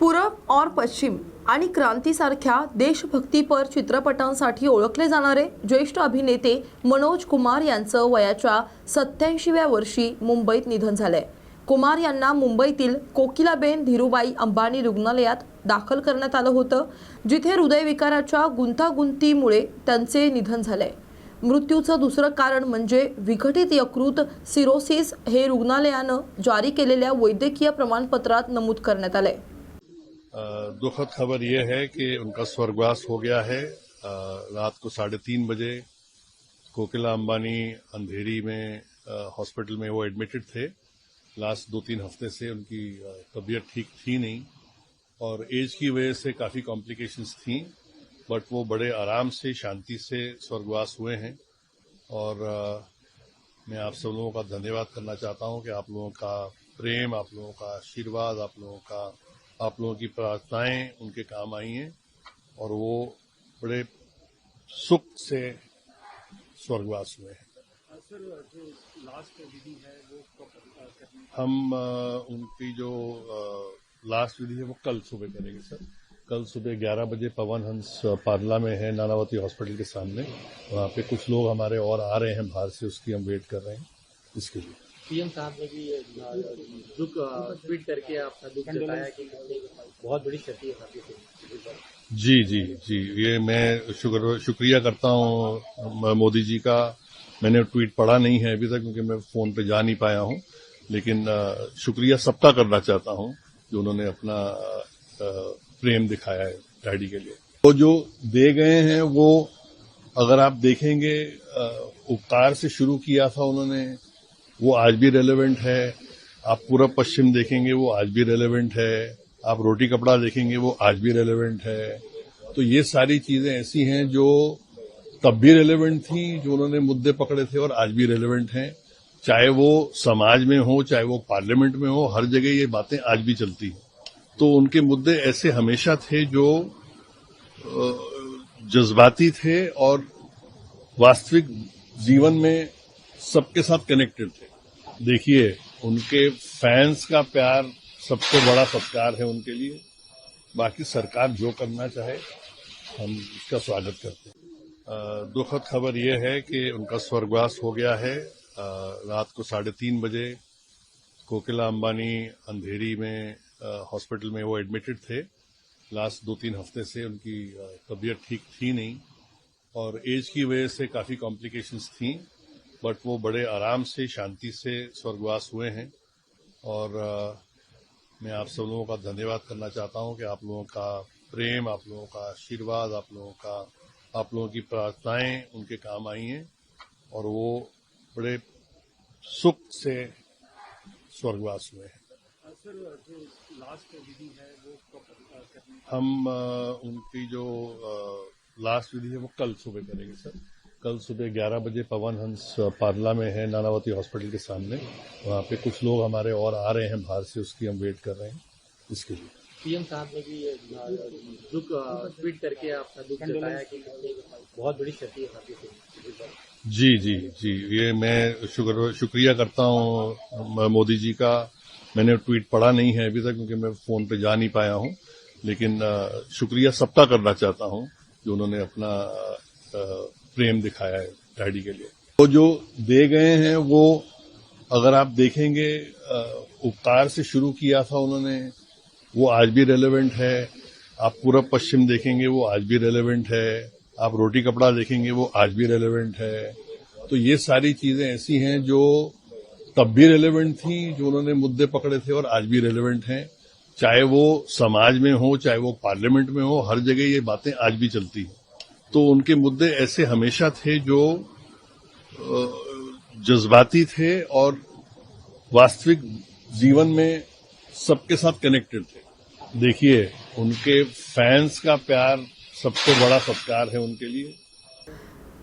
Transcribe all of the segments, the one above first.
पूरब और पश्चिम आणि क्रांतीसारख्या देशभक्तीपर चित्रपटांसाठी ओळखले जाणारे ज्येष्ठ अभिनेते मनोज कुमार यांचं वयाच्या सत्याऐंशीव्या वर्षी मुंबईत निधन झालंय. कुमार यांना मुंबईतील कोकिलाबेन धीरूबाई अंबानी रुग्णालयात दाखल करण्यात आलं होतं जिथे हृदयविकाराच्या गुंतागुंतीमुळे त्यांचे निधन झालंय. मृत्यूचं दुसरं कारण म्हणजे विघटित यकृत सिरोसिस हे रुग्णालयानं जारी केलेल्या वैद्यकीय प्रमाणपत्रात नमूद करण्यात आलंय. आहे दुखद खबर यह है कि उनका स्वर्गवास हो गया है। रात को साढ़े तीन बजे कोकिला अंबानी अंधेरी में हॉस्पिटल में वो एडमिटेड थे। लास्ट दो तीन हफ़्ते से उनकी तबीयत ठीक थी नहीं और एज की वजह से काफ़ी कॉम्प्लिकेशंस थी बट वो बड़े आराम से शांति से स्वर्गवास हुए हैं। और अ, मैं आप सब लोगों का धन्यवाद करना चाहता हूँ कि आप लोगों का प्रेम आप लोगों का आशीर्वाद आप लोगों का आप लोगों की प्रार्थनाएँ, उनके काम आई हैं, और वो बड़े सुख से स्वर्गवास हुए हैं। हम उनकी जो लास्ट विधि है वो कल सुबह करेंगे, सर। कल सुबह 11 बजे पवन हंस पार्ला में है, नानावती हॉस्पिटल के सामने। वहाँ पे कुछ लोग हमारे और आ रहे हैं, बाहर से उसकी हम वेट कर रहे हैं। इसके लिए। पीएम साहब ने भी दुख ट्वीट करके आपका दुख जताया कि बहुत बड़ी क्षति है जी जी जी ये मैं शुक्र शुक्रिया करता हूँ मोदी जी का। मैंने ट्वीट पढ़ा नहीं है अभी तक क्योंकि मैं फ़ोन पे जा नहीं पाया हूँ। लेकिन शुक्रिया सबका करना चाहता हूँ जो उन्होंने अपना प्रेम दिखाया है डैडी के लिए। वो जो दे गए हैं वो अगर आप देखेंगे उपकार से शुरू किया था उन्होंने वो आज भी रेलेवेंट है। आप पूरा पश्चिम देखेंगे, वो आज भी रेलेवेंट है। आप रोटी कपड़ा देखेंगे, वो आज भी रेलेवेंट है। तो ये सारी चीज़ें ऐसी हैं जो तब भी रेलेवेंट थी, जो उन्होंने मुद्दे पकड़े थे और आज भी रेलेवेंट हैं। चाहे वो समाज में हो, चाहे वो पार्लियामेंट में हो, हर जगह ये बातें आज भी चलती हैं। तो उनके मुद्दे ऐसे हमेशा थे जो जज्बाती थे और वास्तविक जीवन में सबके साथ कनेक्टेड थे। देखिए, उनके फैंस का प्यार सबसे बड़ा सत्कार है उनके लिए। बाकी सरकार जो करना चाहे, हम उसका स्वागत करते हैं। दुखद खबर यह है कि उनका स्वर्गवास हो गया है। रात को साढ़े तीन बजे कोकिला अंबानी अंधेरी में हॉस्पिटल में वो एडमिटेड थे। लास्ट दो तीन हफ़्ते से उनकी तबीयत ठीक थी नहीं। और एज की वजह से काफ़ी कॉम्प्लिकेशंस थी। बट वो बड़े आराम से शांति से स्वर्गवास हुए हैं। और अ, मैं आप सब लोगों का धन्यवाद करना चाहता हूँ कि आप लोगों का प्रेम आप लोगों का आशीर्वाद आप लोगों का आप लोगों की प्रार्थनाएँ उनके काम आई हैं और वो बड़े सुख से स्वर्गवास हुए हैं। हम अ, उनकी जो लास्ट विधि है वो कल सुबह करेंगे सर। कल सुबह 11 बजे पवन हंस पार्ला में है नानावती हॉस्पिटल के सामने। वहाँ पे कुछ लोग हमारे और आ रहे हैं बाहर से उसकी हम वेट कर रहे हैं। इसके लिए। पीएम साहब ने भी दुख ट्वीट करके आपका दुख जताया कि बहुत बड़ी क्षति है जी जी जी। ये मैं शुक्र शुक्रिया करता हूँ मोदी जी का। मैंने ट्वीट पढ़ा नहीं है अभी तक क्योंकि मैं फ़ोन पे जा नहीं पाया हूँ। लेकिन शुक्रिया सबका करना चाहता हूँ जो उन्होंने अपना प्रेम दिखाया है डैडी के लिए। वो जो दे गए हैं, वो अगर आप देखेंगे उपकार से शुरू किया था उन्होंने, वो आज भी रेलेवेंट है। आप पूरा पश्चिम देखेंगे, वो आज भी रेलेवेंट है। आप रोटी कपड़ा देखेंगे, वो आज भी रेलेवेंट है। तो ये सारी चीज़ें ऐसी हैं जो तब भी रेलेवेंट थी, जो उन्होंने मुद्दे पकड़े थे और आज भी रेलेवेंट हैं। चाहे वो समाज में हो, चाहे वो पार्लियामेंट में हो, हर जगह ये बातें आज भी चलती हैं। तो उनके मुद्दे ऐसे हमेशा थे जो जज्बाती थे और वास्तविक जीवन में सबके साथ कनेक्टेड थे। देखिए, उनके फैंस का प्यार सबसे बड़ा सत्कार है उनके लिए।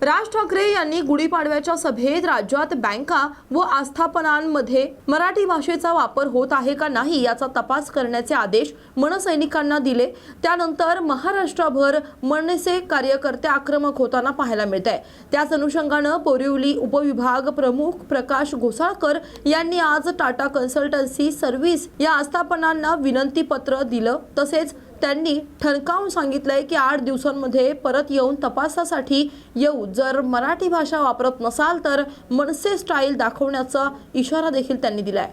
राज ठाकरे यांनी गुढीपाडव्याच्या सभेत राज्यात बँका व आस्थापनांमध्ये मराठी भाषेचा वापर होत आहे का नाही याचा तपास करण्याचे आदेश मनसैनिकांना दिले. त्यानंतर महाराष्ट्रभर मनसे कार्यकर्ते आक्रमक होताना पाहायला मिळत आहे त्याच अनुषंगानं बोरिवली उपविभाग प्रमुख प्रकाश घोसाळकर यांनी आज टाटा कन्सल्टन्सी सर्व्हिस या आस्थापनांना विनंती पत्र दिलं. तसेच त्यांनी ठणकावून सांगितलंय की आठ दिवसांमध्ये परत येऊन तपासासाठी येऊ जर मराठी भाषा वापरत नसाल तर मनसे स्टाईल दाखवण्याचा इशारा देखील त्यांनी दिलाय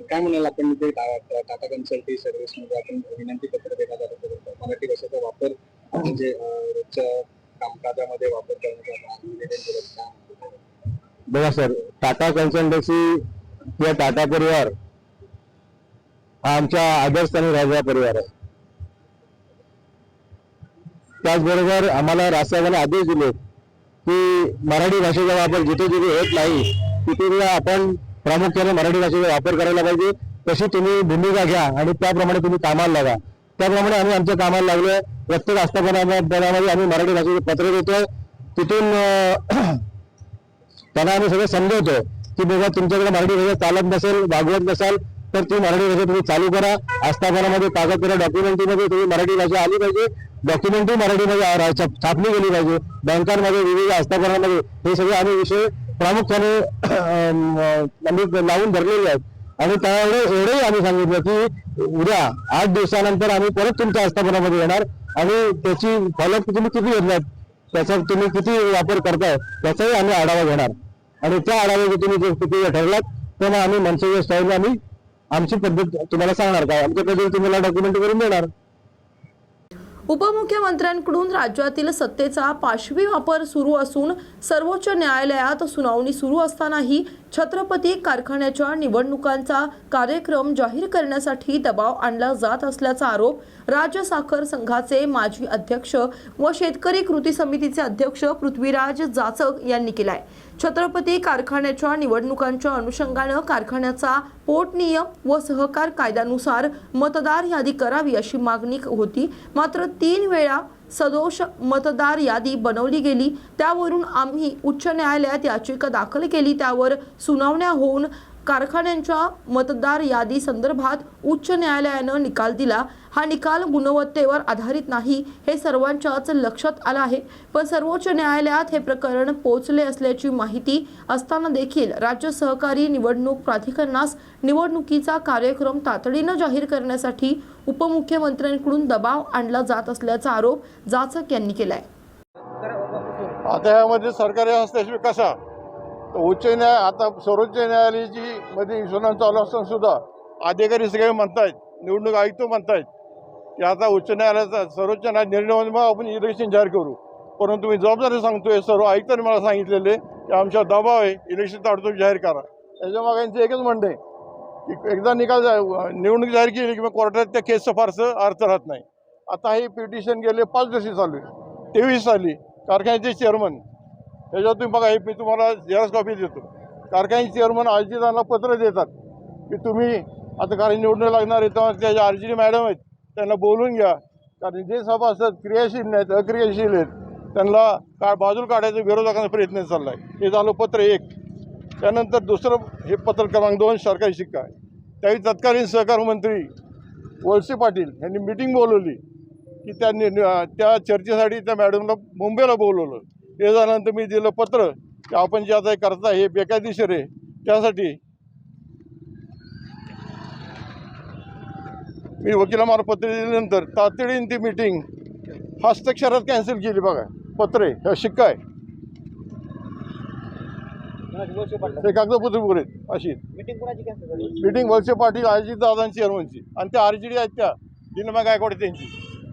काय म्हणाल आपण ते टा- टाटा कन्सल्टी सर्व्हिसमध्ये आपण विनंती पत्र देण्यात आलं. मराठी भाषेचा वापर म्हणजे रोजच्या कामकाजामध्ये वापर करण्याचा? बघा सर टाटा कन्सल्टन्सी किंवा टाटा परिवार हा आमच्या आदर्शस्थानी राजा परिवार आहे. त्याचबरोबर आम्हाला राजसाहेबांनी आदेश दिले की मराठी भाषेचा वापर जिथे जिथे होत नाही तिथे आपण प्रामुख्याने मराठी भाषेचा वापर करायला पाहिजे. तशी तुम्ही भूमिका घ्या आणि त्याप्रमाणे तुम्ही कामाला लागा. त्याप्रमाणे आम्ही आमच्या कामाला लागलो. प्रत्येक आस्थापनामध्ये आम्ही मराठी भाषेचे पत्र देतोय. तिथून त्यांना आम्ही सगळं समजवतो की बाबा तुमच्याकडे मराठी भाषा चालत नसेल वागवत नसाल तर ती मराठी भाषा तुम्ही चालू करा. आस्थापनामध्ये कागदपत्र डॉक्युमेंटरीमध्ये तुम्ही मराठी भाषा आली पाहिजे. डॉक्युमेंटरी मराठीमध्ये आ- रा- छापली गेली पाहिजे. बँकांमध्ये विविध आस्थापनामध्ये हे सगळे आम्ही विषय प्रामुख्याने आम्ही लावून धरलेले आहेत. आणि त्यामुळे एवढंही आम्ही सांगितलं की उद्या आठ दिवसानंतर आम्ही परत तुमच्या आस्थापनामध्ये येणार. आणि त्याची फॉलोअप तुम्ही किती घेतलात त्याचा तुम्ही किती वापर करताय? त्याचाही आम्ही आढावा घेणार. आणि त्या आढाव्याचे तुम्ही जर किती ठरलात तर मग आम्ही मनसेच्या स्टाईलने आम्ही आमची पद्धत तुम्हाला सांगणार काय आमच्या पद्धती तुम्हाला डॉक्युमेंट करून देणार. उपमुख्यमंत्र्यांकडून राज्यातील सत्तेचा पाशवी वापर सुरू असून सर्वोच्च न्यायालयात सुनावणी सुरू असतानाही छत्रपती कारखान्याच्या निवडणुकांचा कार्यक्रम जाहीर करण्यासाठी दबाव आणला जात असल्याचा आरोप राज्य साखर संघाचे माजी अध्यक्ष व शेतकरी कृती समितीचे अध्यक्ष पृथ्वीराज जाचक यांनी केलाय. छत्रपती कारखान्याच्या निवडणुकांच्या अनुषंगानं कारखान्याचा पोटनियम व सहकार कायद्यानुसार मतदार यादी करावी अशी मागणी होती. मात्र तीन वेळा सदोष मतदार यादी बनवली गेली. त्यावरून आम्ही उच्च न्यायालयात याचिका दाखल केली. त्यावर सुनावण्या होऊन कारखान्यांच्या मतदार यादी संदर्भात उच्च न्यायालयानं निकाल दिला. हा निकाल गुणवत्तेवर आधारित नाही हे सर्वांच्याच लक्षात आलं आहे. पण सर्वोच्च न्यायालयात हे प्रकरण पोचले असल्याची माहिती असताना देखील राज्य सहकारी निवडणूक प्राधिकरणास निवडणुकीचा कार्यक्रम तातडीनं जाहीर करण्यासाठी उपमुख्यमंत्र्यांकडून दबाव आणला जात असल्याचा आरोप जाचक यांनी केलाय. आता यामध्ये सरकारी हस्तक्षेप कसा? उच्च न्याय आता सर्वोच्च न्यायालयाची मध्ये सुनावणी चालू असताना सुद्धा अधिकारी सगळे म्हणतायत निवडणूक आयुक्त म्हणतायत की आता उच्च न्यायालयाचा सर्वोच्च न्याय निर्णय मग आपण इलेक्शन जाहीर करू. परंतु मी जबाबदारी सांगतोय सर्व आयुक्तांनी मला सांगितलेले की आमच्या दबाव आहे इलेक्शन ताबडतोब जाहीर करा. त्याच्यामागे एकच म्हणणं आहे की एकदा निकाल जा- निवडणूक जाहीर केली की मग कोर्टात त्या केसचं फारसं अर्थ राहत नाही. आता हे पिटिशन गेले पाच दिवशी चालू आहे. तेवीस साली कारखान्याचे चेअरमन त्याच्यावर तुम्ही बघा हे मी तुम्हाला झेरॉक्स कॉपी देतो. कारखान्याचे चेअरमन अर्जीदारांना पत्र देतात की तुम्ही आता कारण निवडणूक लागणार आहे तेव्हा त्याच्या अर्जी मॅडम आहेत त्यांना बोलून घ्या. कारण जे सभा असतात क्रियाशील नाहीत अक्रियाशील आहेत त्यांना का बाजूला काढायचा विरोधकांचा प्रयत्न चालला आहे हे झालं पत्र एक. त्यानंतर दुसरं हे पत्र क्रमांक दोन सरकारी शिक्का. आहे त्यावेळी तत्कालीन सहकार मंत्री वळसे पाटील यांनी मिटिंग बोलवली की त्यांनी त्या चर्चेसाठी त्या मॅडमला मुंबईला बोलवलं. हे झाल्यानंतर मी दिलं पत्र की आपण जे आता हे करता हे बेकायदेशीर आहे. त्यासाठी मी वकिला पत्र दिल्यानंतर तातडीने ती मिटिंग हस्ताक्षरात कॅन्सल केली बघा. पत्र आहे हा शिक्का आहे. हे कागदपत्र पुरे अशी मीटिंग वळसे पाटील अजित दादांची चेअरमनची आणि त्या आर जी डी आहेत त्या. दिनमा गायकवाड त्यांची.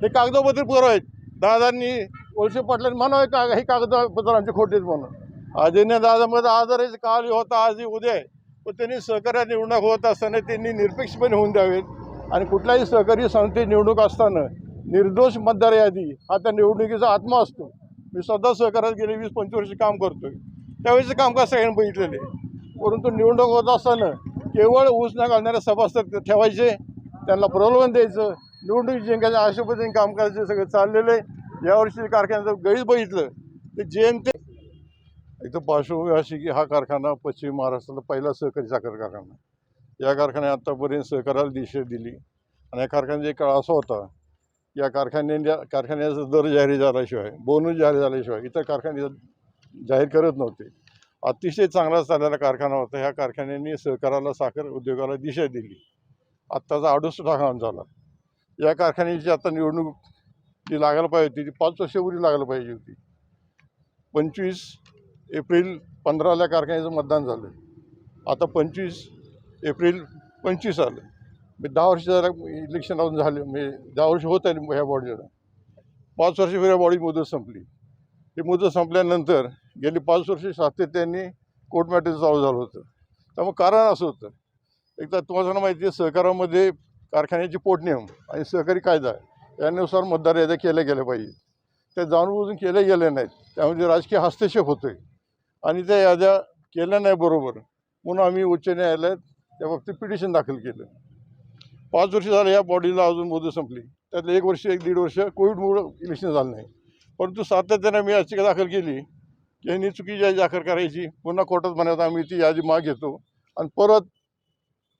हे कागदपत्र पुरं आहेत. दादांनी वळसे पाटलांनी म्हणावे का हे कागदपत्र आमचे खोटे आहेत म्हणून. अजयने दादामध्ये आजाराचे काल होता आजही उद्या पण त्यांनी सहकार्या निवडणूक होत असताना त्यांनी निरपेक्षपणे होऊन द्यावेत. आणि कुठल्याही सहकारी संस्थेत निवडणूक असताना निर्दोष मतदार यादी हा त्या निवडणुकीचा आत्मा असतो. मी स्वतः सहकार्यात गेले वीस पंचवीस वर्ष काम करतोय. त्यावेळेचं कामकाज सगळ्यांनी बघितलेले आहे. परंतु निवडणूक होत असताना केवळ ऊस न घालणारे सभासद ठेवायचे त्यांना प्रलोभन द्यायचं निवडणूक जिंकायच्या अशा पद्धतीने काम करायचं सगळं चाललेलं आहे. यावर्षी कारखान्याचं गळीत बघितलं ते जयंती एकदम इथं पार्श्वभूमी अशी की हा कारखाना पश्चिम महाराष्ट्रातला पहिला सहकारी साखर कारखाना. या कारखान्यात आत्तापर्यंत सहकाराला दिशा दिली आणि या कारखान्याचा एक काळ असा होता या कारखान्या कारखान्याचा दर जाहीर झाल्याशिवाय बोनस जाहीर झाल्याशिवाय इतर कारखाने जाहीर करत नव्हते. अतिशय चांगला चाललेला कारखाना होता ह्या कारखान्यांनी सहकाराला साखर उद्योगाला दिशा दिली. आत्ताचा अडुसष्टा काम झाला. या कारखान्याची आता निवडणूक जी लागायला पाहिजे होती. ती पाच वर्षापूर्वी लागायला पाहिजे होती. पंचवीस एप्रिल पंधराला कारखान्याचं मतदान झालं. आता पंचवीस एप्रिल पंचवीस आलं. मी दहा वर्ष जरा इलेक्शन लावून झाले. म्हणजे दहा वर्ष होत आहे ह्या बॉडीला पाच वर्ष या बॉडी मुदत संपली. ही मुदत संपल्यानंतर गेली पाच वर्ष सातत्याने कोर्ट मॅटर चालू झालं होतं. त्यामुळे कारण असं होतं. एकदा तुम्हाला माहिती आहे सहकारामध्ये कारखान्याचे पोटनियम आणि सहकारी कायदा आहे. यानुसार मतदार याद्या केल्या गेल्या पाहिजे. त्या जाणूनबुजून केल्या गेल्या नाहीत. त्यामध्ये राजकीय हस्तक्षेप होतो आहे आणि त्या याद्या केल्या नाही बरोबर. म्हणून आम्ही उच्च न्यायालयात त्या बाबतीत पिटिशन दाखल केलं. पाच वर्ष झालं या बॉडीला अजून मुदत संपली. त्यातलं एक वर्ष एक दीड वर्ष कोविडमुळं इलेक्शन झालं नाही. परंतु सातत्यानं मी याचिका दाखल केली. की यांनी चुकीची यादी दाखल करायची. पुन्हा कोर्टात म्हणत आम्ही ती यादी माग घेतो. आणि परत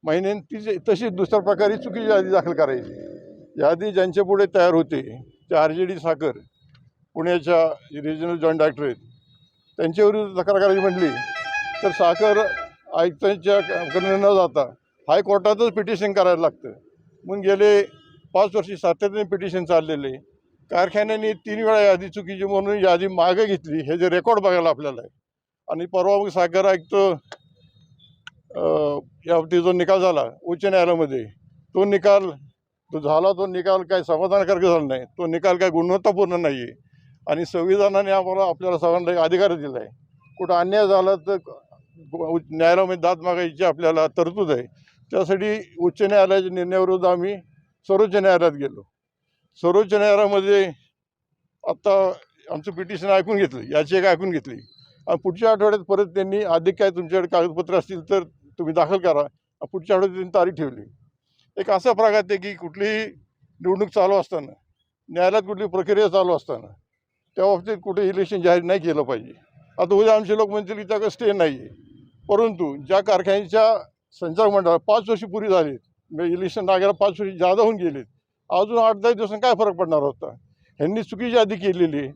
महिन्याने ती तशीच दुसऱ्या प्रकारे चुकीची यादी दाखल करायची. यादी ज्यांच्या पुढे तयार होते ते आर जे डी साखर पुण्याच्या रिजनल जॉईंट डायरेक्टर आहेत. त्यांच्याविरुद्ध तक्रार करायची म्हटली तर साखर आयुक्तांच्या कडे न जाता हायकोर्टातच पिटिशन करायला लागतं. म्हणून गेले पाच वर्षी सातत्याने पिटिशन चाललेले. कारखान्याने तीन वेळा यादी चुकीची म्हणून यादी मागे घेतली. हे जे रेकॉर्ड बघायला आपल्याला आहे. आणि परवा मग साखर आयुक्त या जो निकाल झाला उच्च न्यायालयामध्ये तो निकाल तो झाला तो निकाल काय समाधानकारक झाला नाही. तो निकाल काय गुणवत्तापूर्ण नाही आहे आणि संविधानाने आम्हाला आपल्याला सर्वांना एक अधिकार दिला आहे. कुठं अन्याय झाला तर न्यायालयामध्ये दाद मागायची आपल्याला तरतूद आहे. त्यासाठी उच्च न्यायालयाच्या निर्णयाविरुद्ध आम्ही सर्वोच्च न्यायालयात गेलो. सर्वोच्च न्यायालयामध्ये आत्ता आमचं पिटिशन ऐकून घेतलं एक ऐकून घेतली. आणि पुढच्या आठवड्यात परत त्यांनी अधिक काय तुमच्याकडे कागदपत्र असतील तर तुम्ही दाखल करा. पुढच्या आठवड्यात त्यांनी तारीख ठेवली. एक असा प्रकार आहे की कुठलीही निवडणूक चालू असताना न्यायालयात कुठली प्रक्रिया चालू असताना त्या बाबतीत कुठे इलेक्शन जाहीर नाही केलं पाहिजे. आता उद्या आमचे लोक म्हणतील की त्याकडे स्टे नाही आहे परंतु ज्या कारखान्याच्या संचालक मंडळाला पाच वर्षी पूर्वी झालीत म्हणजे इलेक्शन लागायला पाच वर्षी जादा होऊन गेलेत. अजून आठ दहा दिवसांनी काय फरक पडणार होता? ह्यांनी चुकीची यादी केलेली आहे.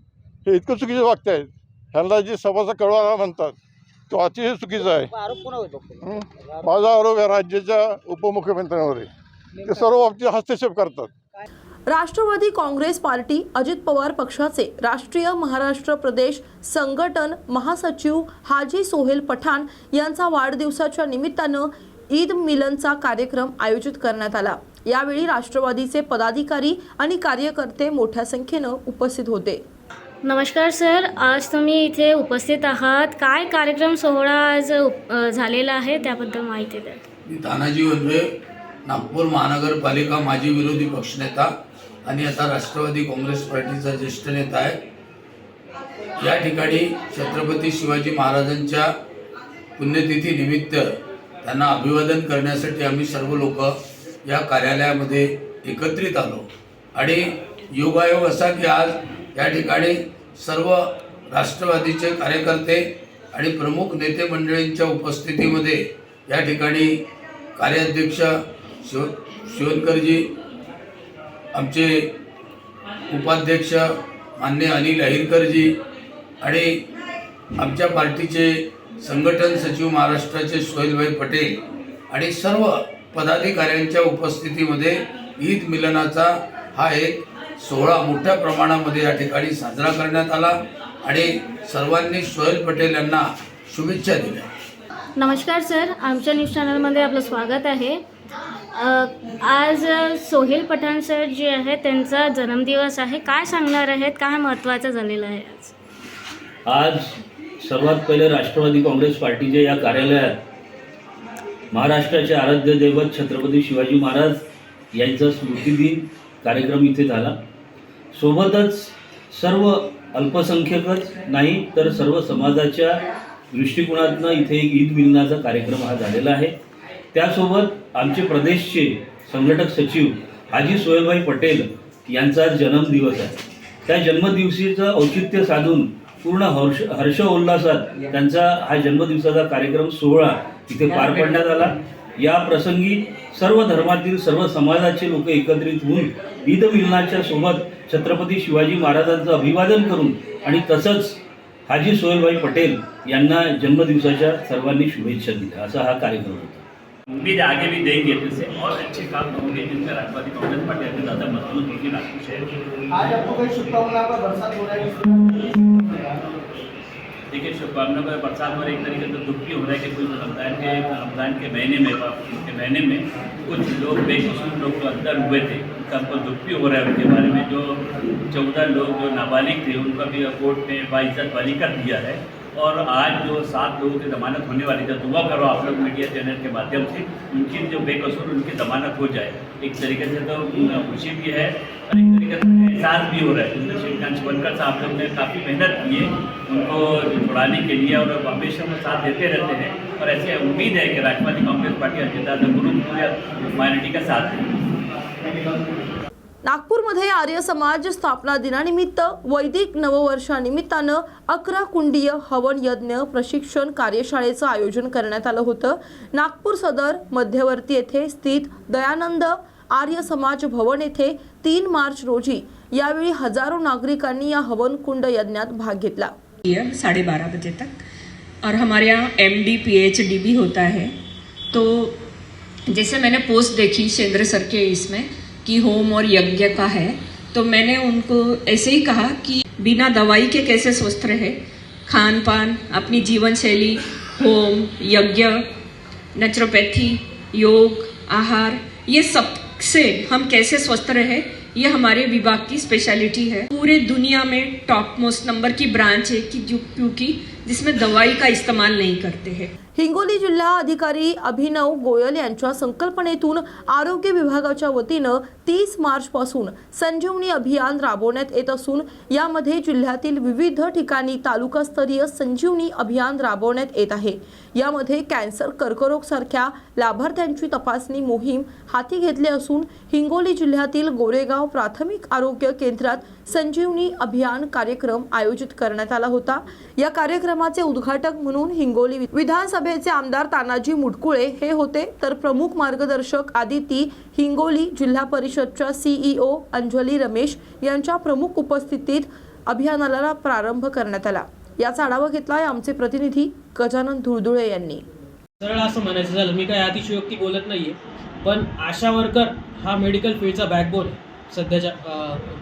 हे इतकं चुकीचे वागत आहेत ह्यांना जे सभाचा कळवाला म्हणतात तो अतिशय चुकीचा आहे? माझा आरोप या राज्याच्या उपमुख्यमंत्र्यांवर आहे. ते सर्व बाबतीत हस्तक्षेप करतात. राष्ट्रवादी काँग्रेस पार्टी अजित पवार पक्षाचे राष्ट्रीय महाराष्ट्र प्रदेश संघटन महासचिव हाजी सोहेल पठाण यांचा वाढदिवसाच्या निमित्तानं ईद मिलनचा कार्यक्रम आयोजित करण्यात आला. यावेळी राष्ट्रवादीचे पदाधिकारी आणि कार्यकर्ते मोठ्या संख्येनं उपस्थित होते. नमस्कार सर. आज तुम्ही इथे उपस्थित आहात. काय कार्यक्रम सोहळा आज झालेला आहे? त्याबद्दल माहिती द्या. तानाजी वनवे नागपूर महानगरपालिका माजी विरोधी पक्षनेता आणि आता राष्ट्रवादी काँग्रेस पार्टीचा ज्येष्ठ नेता आहे या ठिकाणी छत्रपती शिवाजी महाराजांच्या पुण्यतिथी निमित्त त्यांना अभिवादन करण्यासाठी आम्ही सर्व लोक या कार्यालयामध्ये एकत्रित आलो. आणि योगायोग असा की आज या ठिकाणी सर्व राष्ट्रवादीचे कार्यकर्ते आणि प्रमुख नेते मंडळींच्या उपस्थितीमध्ये या ठिकाणी कार्याध्यक्ष शिव शिवनकरजी आमचे उपाध्यक्ष मान्य अनिल अहिरकरजी आणि आमच्या पार्टीचे संघटन सचिव महाराष्ट्राचे सोहेलभाई पटेल आणि सर्व पदाधिकाऱ्यांच्या उपस्थितीमध्ये ईद मिलनाचा हा एक सोहळा मोठ्या प्रमाणामध्ये या ठिकाणी साजरा करण्यात आला आणि सर्वांनी सोहेल पटेल यांना शुभेच्छा दिल्या. नमस्कार सर आमच्या न्यूज चॅनलमध्ये आपलं स्वागत आहे. आज सोहेल पठाण सर जे आहे त्यांचा जन्मदिवस आहे. काय सांगणार आहेत? काय महत्त्वाचं झालेलं आहे आज? आज सर्वात पहिले राष्ट्रवादी काँग्रेस पार्टीच्या या कार्यालयात महाराष्ट्राचे आराध्य दैवत छत्रपती शिवाजी महाराज यांचा स्मृतिदिन कार्यक्रम इथे झाला. सोबतच सर्व अल्पसंख्यकच नाही तर सर्व समाजाच्या दृष्टिकोनातनं इथे एक ईद मिलनाचा कार्यक्रम हा झालेला आहे. त्यासोबत आमचे प्रदेशचे संघटक सचिव हाजी सोहेलभाई पटेल यांचा जन्मदिवस आहे. त्या जन्मदिवशीचं औचित्य साधून पूर्ण हर्ष हर्षोल्लासात त्यांचा हा जन्मदिवसाचा कार्यक्रम सोहळा इथे पार पाडण्यात आला. या प्रसंगी सर्व धर्मातील सर्व समाजाचे लोक एकत्रित होऊन ईद मिलनाच्या सोबत छत्रपती शिवाजी महाराजांचं अभिवादन करून आणि तसंच हाजी सोहेलभाई पटेल यांना जन्मदिवसाच्या सर्वांनी शुभेच्छा दिल्या. असा हा कार्यक्रम होता. उम्मीद आगे भी देंगे जिससे और अच्छे काम होंगे जिनसे राष्ट्रवादी कांग्रेस पार्टी आगे ज़्यादा मज़बूत होगी शहर आज आपको कोई शुभकामना पर बरसात हो रहा है। देखिए शुभकामना पर बरसात में एक तरीके से दुख भी हो रहा है कि कुछ रमज़ान के रमज़ान के महीने में के महीने में कुछ लोग बेकसूर लोग जो अंदर हुए थे उनका हमको दुख भी हो रहा है उनके बारे में। जो चौदह लोग जो नाबालिग थे उनका भी कोर्ट ने बाइज्जत वाली कर दिया है। और आज जो सात लोगों की जमानत होने वाली है, दुआ करो आप लोग मीडिया चैनल के माध्यम से, उनकी जो बेकसूर, उनकी जमानत हो जाए। एक तरीके से तो खुशी भी है, और एक तरीके से एहसास भी हो रहा है। जैसे श्रीकांत शिवनकर साहब लोग ने काफ़ी मेहनत की है, उनको छुड़ाने के लिए और हमेशा वो साथ देते रहते हैं। और ऐसे उम्मीद है कि राष्ट्रवादी कांग्रेस पार्टी ग्रुप पूरे माइनॉरिटी का साथ है। नागपूरमध्ये आर्य समाज स्थापना दिनानिमित्त वैदिक नववर्षानिमित्तानं अकरा कुंडीय हवन यज्ञ प्रशिक्षण कार्यशाळेचं आयोजन करण्यात आलं होतं. नागपूर सदर मध्यवर्ती येथे स्थित दयानंद आर्य समाज भवन येथे तीन मार्च रोजी यावेळी हजारो नागरिकांनी या हवन कुंड यज्ञात भाग घेतला. है साढ़े बारह बजे तक. और हमारे यहाँ M D P H D भी होता है. तो जैसे मैंने पोस्ट देखी शेंद्र सर के इसमें कि होम और यज्ञ का है तो मैंने उनको ऐसे ही कहा कि बिना दवाई के कैसे स्वस्थ रहे? खान पान अपनी जीवन शैली होम, यज्ञ नेचुरोपैथी योग, आहार, ये सबसे हम कैसे स्वस्थ रहे? ये हमारे विभाग की स्पेशलिटी है। पूरे दुनिया में टॉप मोस्ट नंबर की ब्रांच है कि क्योंकि जिसमें दवाई का इस्तेमाल नहीं करते हैं। हिंगोली जिल्हा अधिकारी अभिनव गोयल यांच्या संकल्पनेतून आरोग्य विभागाच्या वतीनं तीस मार्चपासून संजीवनी अभियान राबवण्यात येत असून यामध्ये जिल्ह्यातील विविध ठिकाणी तालुकास्तरीय संजीवनी अभियान राबवण्यात येत आहे. यामध्ये कॅन्सर कर्करोग सारख्या लाभार्थ्यांची तपासणी मोहीम हाती घेतली असून हिंगोली जिल्ह्यातील गोरेगाव प्राथमिक आरोग्य केंद्रात संजीवनी अभियान कार्यक्रम आयोजित करण्यात आला होता. या कार्यक्रमाचे उद्घाटक म्हणून हिंगोली विधानसभा विधानसभेचे आमदार तानाजी मुटकुळे हे होते. तर प्रमुख मार्गदर्शक आदिती हिंगोली जिल्हा परिषदच्या सीईओ अंजली रमेश यांच्या प्रमुख उपस्थितीत अभियानाला प्रारंभ करण्यात आला. याचा आढावा घेतलाय आमचे प्रतिनिधी गजानन धुळधुळे यांनी. सरळ असं म्हणायचं झालं मी काय अतिशयोक्ती बोलत नाहीये पण आशा वर्कर हा मेडिकल फील्डचा बॅकबोन आहे. सध्याच्या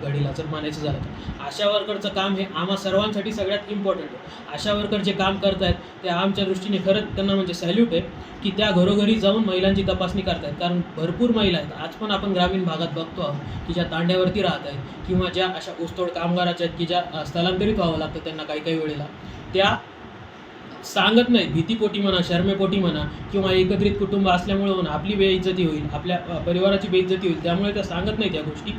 घडीला जर मानायचं झालं तर. आशा वर्करचं काम हे आम्हा सर्वांसाठी सगळ्यात इम्पॉर्टंट आहे. आशा वर्कर जे काम करत आहेत ते आमच्या दृष्टीने खरंच त्यांना म्हणजे सॅल्यूट आहे की त्या घरोघरी जाऊन महिलांची तपासणी करतायत. कारण भरपूर महिला आहेत. आज पण आपण ग्रामीण भागात बघतो आहोत की ज्या तांड्यावरती राहत आहेत किंवा ज्या अशा ऊसतोड कामगाराच्या आहेत की ज्या स्थलांतरित व्हावं लागतं त्यांना काही काही वेळेला त्या सांगत नाही. भीतीपोटी म्हणा शर्मेपोटी म्हणा किंवा एकत्रित कुटुंब असल्यामुळे म्हणा आपली बेइज्जती होईल आपल्या परिवाराची बेइज्जती होईल त्यामुळे त्या सांगत नाही त्या गोष्टी.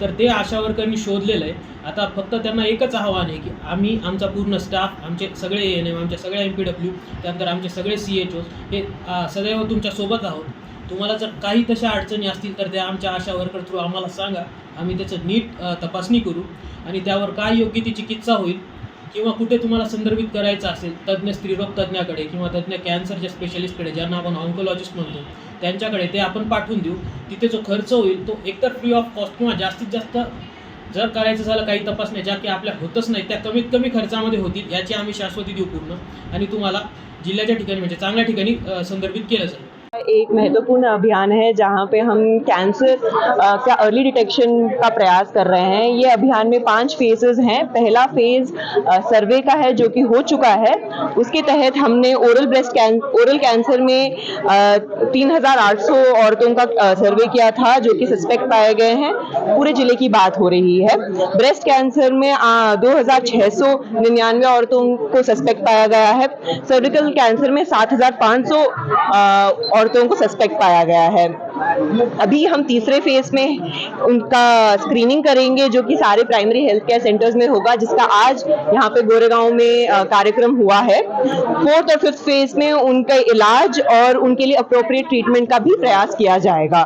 तर ते आशा वर्करनी शोधलेलं आहे. आता फक्त त्यांना एकच आव्हान आहे की आम्ही आमचा पूर्ण स्टाफ आमचे सगळे एन एम आमच्या सगळ्या एम पी डब्ल्यू त्यानंतर आमचे सगळे सी एच ओ हे अ, सदैव तुमच्यासोबत आहोत. तुम्हाला जर काही तशा अडचणी असतील तर त्या आमच्या आशा वर्कर थ्रू आम्हाला सांगा. आम्ही त्याचं नीट तपासणी करू आणि त्यावर काय योग्य ती चिकित्सा होईल किंवा कुठे तुम्हाला संदर्भित करायचं असेल तज्ज्ञ स्त्रीरोग तज्ज्ञाकडे किंवा तज्ज्ञ कॅन्सरच्या स्पेशलिस्टकडे ज्यांना आपण ऑन्कोलॉजिस्ट म्हणतो त्यांच्याकडे ते आपण पाठवून देऊ. तिथे जो खर्च होईल तो एकतर फ्री ऑफ कॉस्ट किंवा जास्तीत जास्त जर करायचं झालं काही तपासण्या ज्या की आपल्या होतच नाही त्या कमीत कमी खर्चामध्ये होतील याची आम्ही शाश्वती देऊ पूर्ण. आणि तुम्हाला जिल्ह्याच्या ठिकाणी म्हणजे चांगल्या ठिकाणी संदर्भित केलं जाईल. एक महत्वपूर्ण अभियान है जहाँ पे हम कैंसर का अर्ली डिटेक्शन का प्रयास कर रहे हैं। ये अभियान में पाँच फेजेस हैं। पहला फ़ेज़ सर्वे का है जो कि हो चुका है। उसके तहत हमने ओरल ब्रेस्ट कैं ओरल कैंसर में तीन हज़ार आठ सौ औरतों का सर्वे किया था जो कि सस्पेक्ट पाए गए हैं। पूरे ज़िले की बात हो रही है। ब्रेस्ट कैंसर में दो हज़ार छः सौ निन्यानवे औरतों को सस्पेक्ट पाया गया है। सर्विकल कैंसर में सात हज़ार पाँच सौ औरतों को सस्पेक्ट पाया गया है। अभी हम तीसरे फ़ेज़ में उनका स्क्रीनिंग करेंगे, जो कि सारे प्राइमरी हेल्थ केयर सेंटर्स में होगा, जिसका आज यहाँ पे गोरेगांव में कार्यक्रम हुआ है। फोर्थ और फिफ्थ फ़ेज़ में उनका इलाज और उनके लिए अप्रोप्रिएट ट्रीटमेंट का भी प्रयास किया जाएगा।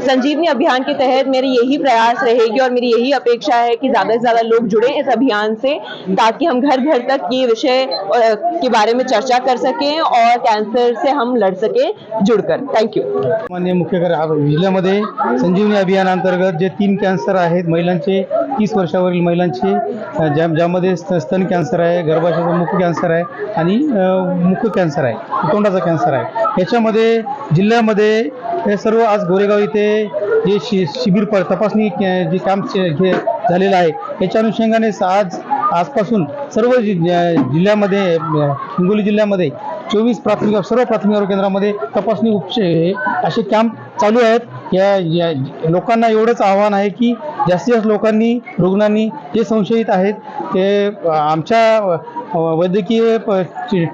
संजीवनी अभियान के तहत मेरी यही प्रयास रहेगी और मेरी यही अपेक्षा है कि ज़्यादा से ज़्यादा लोग जुड़े इस अभियान से, ताकि हम घर घर तक ये विषय के बारे में चर्चा कर सकें और कैंसर से हम लड़ सकें जुड़कर। थैंक यू माननीय मुख्य जिल्ह्यामध्ये संजीवनी अभियानांतर्गत जे तीन कॅन्सर आहेत महिलांचे तीस वर्षावरील महिलांचे ज्या ज्यामध्ये स्तन कॅन्सर आहे गर्भाशयाचा मुख कॅन्सर आहे आणि मुख कॅन्सर आहे तोंडाचा कॅन्सर आहे. याच्यामध्ये जिल्ह्यामध्ये हे सर्व आज गोरेगाव इथे जे शि शिबिर तपासणी जे काम हे झालेलं आहे याच्या अनुषंगाने आज आजपासून सर्व जि जिल्ह्यामध्ये हिंगोली जिल्ह्यामध्ये चोवीस प्राथमिक सर्व प्राथमिक आरोग्य केंद्रामध्ये तपासणी उपचे हे असे कॅम्प चालू आहेत. या लोकांना एवढंच आव्हान आहे की जास्तीत जास्त लोकांनी रुग्णांनी जे संशयित आहेत ते आमच्या वैद्यकीय प-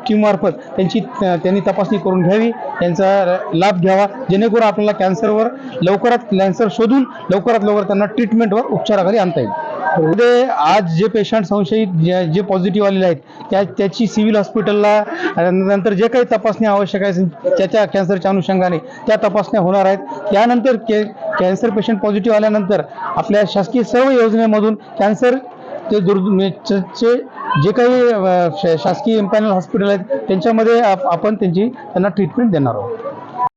टीममार्फत त्यांची त्यांनी तपासणी करून घ्यावी यांचा लाभ घ्यावा जेणेकरून आपल्याला कॅन्सरवर लवकरात कॅन्सर शोधून लवकरात लवकर त्यांना ट्रीटमेंटवर उपचाराखाली आणता येईल. मध्ये आज जे पेशंट संशयित जे जे पॉझिटिव्ह आलेले आहेत त्या त्याची सिव्हिल हॉस्पिटलला नंतर जे काही तपासण्या आवश्यक आहे त्याच्या कॅन्सरच्या अनुषंगाने त्या तपासण्या होणार आहेत. त्यानंतर के कॅन्सर पेशंट पॉझिटिव्ह आल्यानंतर आपल्या शासकीय सर्व योजनेमधून कॅन्सर ते दुर् जे काही शासकीय एम्पॅनल हॉस्पिटल आहेत त्यांच्यामध्ये आपण त्यांची त्यांना ट्रीटमेंट देणार आहोत.